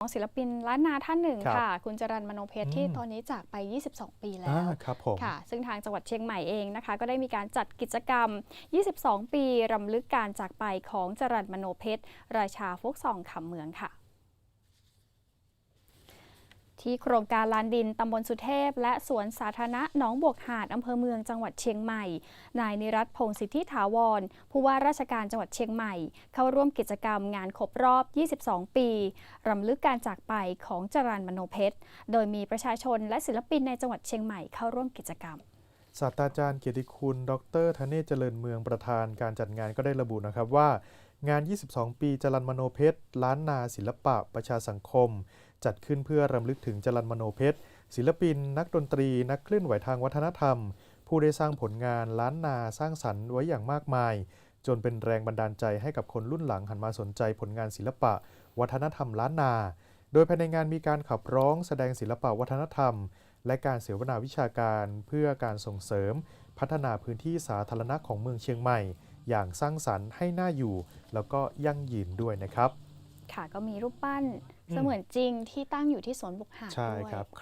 ของศิลปินล้านนาท่านหนึ่งครับค่ะ คุณจรันมโนเพชรอืมที่ตอนนี้จากไป 22 ปีแล้อ่าวครับผมค่ะ ซึ่งทางจังหวัดเชียงใหม่เองนะคะ ก็ได้มีการจัดกิจกรรม 22 ปีรำลึกการจากไปของจรันมโนเพชรราชาโฟกซองคำเมืองค่ะ ที่โครงการลานดินตำบลสุเทพ และสวนสาธารณะหนองบวกหาดอำเภอเมืองจังหวัดเชียงใหม่ นายนิรัตพงศิทธิถาวร ผู้ว่าราชการจังหวัดเชียงใหม่ เข้าร่วมกิจกรรมงานครบรอบ 22 ปีรำลึกการจากไปของจรันมโนเพชร โดยมีประชาชนและศิลปินในจังหวัดเชียงใหม่เข้าร่วมกิจกรรมศาสตราจารย์เกียรติคุณ ดรธเนศเจริญเมืองประธานการจัดงานก็ได้ระบุนะครับว่า งาน 22 ปีจรันมโนเพชร ล้านนาศิลปะ ประชาสังคม จัดขึ้นเพื่อรำลึกถึงจรันมโนเพชร ศิลปิน นักดนตรี นักเคลื่อนไหวทางวัฒนธรรม ผู้ได้สร้างผลงานล้านนาสร้างสรรค์ไว้อย่างมากมาย จนเป็นแรงบันดาลใจให้กับคนรุ่นหลังหันมาสนใจผลงานศิลปะ วัฒนธรรมล้านนา โดยภายในงานมีการขับร้องแสดงศิลปะวัฒนธรรม และการเสวนาวิชาการเพื่อการส่งเสริม พัฒนาพื้นที่สาธารณะของเมืองเชียงใหม่ อย่างสร้างสรรค์ให้น่าอยู่ แล้วก็ยั่งยืนด้วยนะครับ ค่ะก็มีรูปปั้น เสมือนจริงที่ตั้งอยู่ที่สวนบุกหาดใช่ด้วย ครับใค